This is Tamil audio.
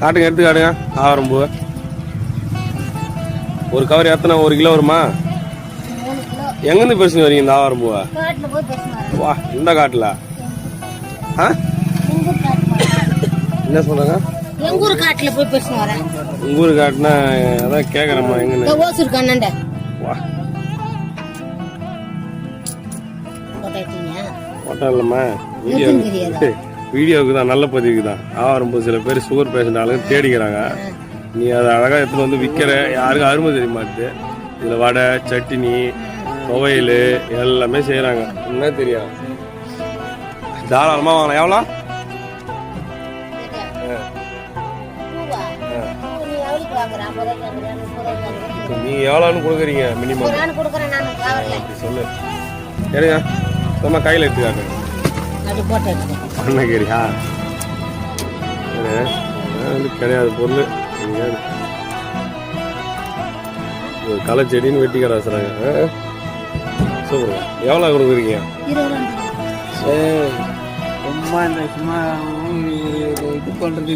காட்டுங்க எடுத்து காட்டுங்க ஆவாரம் பூ ஒரு கவர் எத்தனை ஒரு கிலோ வருமா? எங்கேருந்து பேசுங்க வரீங்க இந்த ஆவாரம் பூவை வா இந்த காட்டில். ஆ? என்ன சொல்கிறாங்க எங்கூர் காட்டில் போய் பேசினு வரேன். உங்கள் ஊர் காட்டுனா அதான் கேட்குறேம்மா எங்கன்னு. இந்த ஓசூர் கண்ணண்ட. வா. இல்லைம்மா வீடியோ. தெரியாதா வீடியோவுக்கு தான் நல்ல பதிவுக்கு தான். ஆவாரம் பூ சில பேர் சுகர் பேஷண்ட் ஆளுங்க தேடிக்கிறாங்க. நீ அதை அழகாக எடுத்துன்னு வந்து விற்கிற யாருக்கும் அருமை தெரிய மாட்டுது இதில் வடை சட்னி துவையல் எல்லாமே செய்கிறாங்க என்ன தெரியும்? தாராளமாக வாங்கலாம். எவ்வளோ? நீ எவ்வளோன்னு கொடுக்குறீங்க மினிமம் சொல்லு. சரிங்க. சும்மா கையில் எடுத்துக்காட்டு அப்படி போட்டோ எடுத்தேன் அண்ணகிரியா வந்து கிடையாது பொருள். ஒரு களை செடின்னு வெட்டி கடை வச்சுறாங்க சூப்பர். எவ்வளோ கொடுக்குறீங்க? சும்மா இந்த சும்மா இது பண்றது